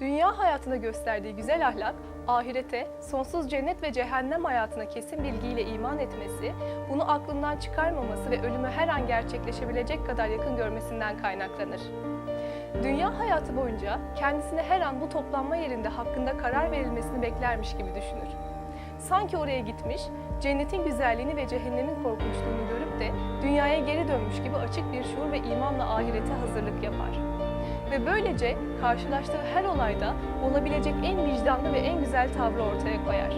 Dünya hayatında gösterdiği güzel ahlak, ahirete, sonsuz cennet ve cehennem hayatına kesin bilgiyle iman etmesi, bunu aklından çıkarmaması ve ölümü her an gerçekleşebilecek kadar yakın görmesinden kaynaklanır. Dünya hayatı boyunca kendisine her an bu toplanma yerinde hakkında karar verilmesini beklermiş gibi düşünür. Sanki oraya gitmiş, cennetin güzelliğini ve cehennemin korkunçluğunu görüp de dünyaya geri dönmüş gibi açık bir şuur ve imanla ahirete hazırlık yapar. Ve böylece karşılaştığı her olayda olabilecek en vicdanlı ve en güzel tavrı ortaya koyar.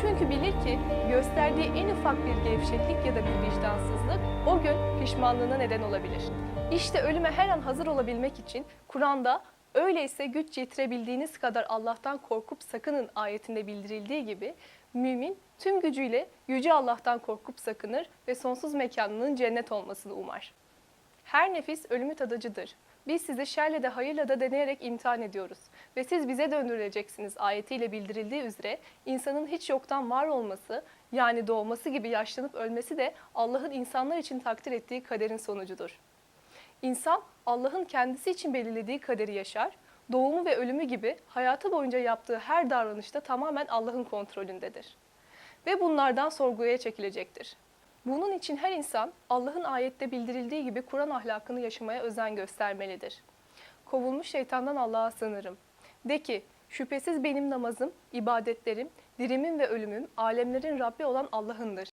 Çünkü bilir ki gösterdiği en ufak bir gevşeklik ya da bir vicdansızlık o gün pişmanlığına neden olabilir. İşte ölüme her an hazır olabilmek için Kur'an'da öyleyse güç yetirebildiğiniz kadar Allah'tan korkup sakının ayetinde bildirildiği gibi mümin tüm gücüyle yüce Allah'tan korkup sakınır ve sonsuz mekanının cennet olmasını umar. Her nefis ölümü tadıcıdır. Biz sizi şerle de hayırla da deneyerek imtihan ediyoruz. Ve siz bize döndürüleceksiniz ayetiyle bildirildiği üzere insanın hiç yoktan var olması yani doğması gibi yaşlanıp ölmesi de Allah'ın insanlar için takdir ettiği kaderin sonucudur. İnsan Allah'ın kendisi için belirlediği kaderi yaşar, doğumu ve ölümü gibi hayatı boyunca yaptığı her davranışta tamamen Allah'ın kontrolündedir. Ve bunlardan sorguya çekilecektir. Bunun için her insan Allah'ın ayette bildirildiği gibi Kur'an ahlakını yaşamaya özen göstermelidir. Kovulmuş şeytandan Allah'a sığınırım. De ki, şüphesiz benim namazım, ibadetlerim, dirimim ve ölümüm alemlerin Rabbi olan Allah'ındır.